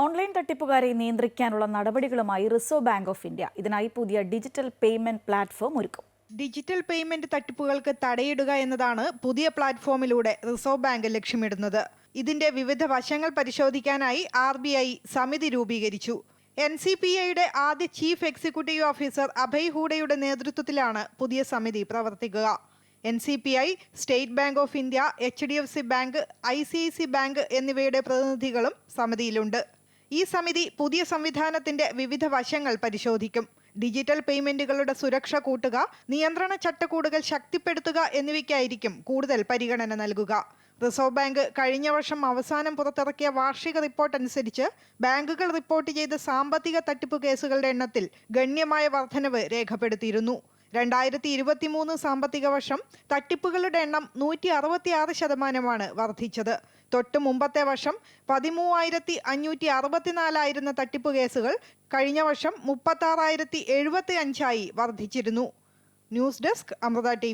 Online തട്ടിപ്പുകാരെ നിയന്ത്രിക്കാനുള്ള നടപടികളുമായി reserve bank of India. ഇതിനായി പുതിയ ഡിജിറ്റൽ പേയ്മെന്റ് പ്ലാറ്റ്ഫോം ഒരുക്കും. ഡിജിറ്റൽ പേയ്മെന്റ് തട്ടിപ്പുകൾക്ക് തടയിടുക എന്നതാണ് പുതിയ പ്ലാറ്റ്ഫോമിലൂടെ റിസർവ് ബാങ്ക് ലക്ഷ്യമിടുന്നത്. ഇതിന്റെ വിവിധ വശങ്ങൾ പരിശോധിക്കാനായി ആർ സമിതി രൂപീകരിച്ചു. എൻ സി പി ഐയുടെ ആദ്യ ചീഫ് എക്സിക്യൂട്ടീവ് ഓഫീസർ അഭയ് ഹൂഡയുടെ നേതൃത്വത്തിലാണ് പുതിയ സമിതി പ്രവർത്തിക്കുക. N C P I State Bank of India H D F C bank I C I C bank എന്നിവയുടെ പ്രതിനിധികളും സമിതിയിലുണ്ട്. ഈ സമിതി പുതിയ സംവിധാനത്തിന്റെ വിവിധ വശങ്ങൾ പരിശോധിക്കും. ഡിജിറ്റൽ പേയ്മെന്റുകളുടെ സുരക്ഷ കൂട്ടുക നിയന്ത്രണ ചട്ടക്കൂടുകൾ ശക്തിപ്പെടുത്തുക എന്നിവയ്ക്കായിരിക്കും കൂടുതൽ പരിഗണന നൽകുക. റിസർവ് ബാങ്ക് കഴിഞ്ഞ വർഷം അവസാനം പുറത്തിറക്കിയ വാർഷിക റിപ്പോർട്ട് അനുസരിച്ച് ബാങ്കുകൾ റിപ്പോർട്ട് ചെയ്ത സാമ്പത്തിക തട്ടിപ്പ് കേസുകളുടെ എണ്ണത്തിൽ ഗണ്യമായ വർധനവ് രേഖപ്പെടുത്തിയിരുന്നു. രണ്ടായിരത്തി ഇരുപത്തി മൂന്ന് സാമ്പത്തിക വർഷം തട്ടിപ്പുകളുടെ എണ്ണം നൂറ്റി അറുപത്തി ആറ് ശതമാനമാണ് വർദ്ധിച്ചത്. തൊട്ട് മുമ്പത്തെ വർഷം പതിമൂവായിരത്തി അഞ്ഞൂറ്റി അറുപത്തിനാലായിരുന്ന തട്ടിപ്പ് കേസുകൾ കഴിഞ്ഞ വർഷം മുപ്പത്താറായിരത്തി എഴുപത്തി അഞ്ചായി വർദ്ധിച്ചിരുന്നു. News desk Amrita T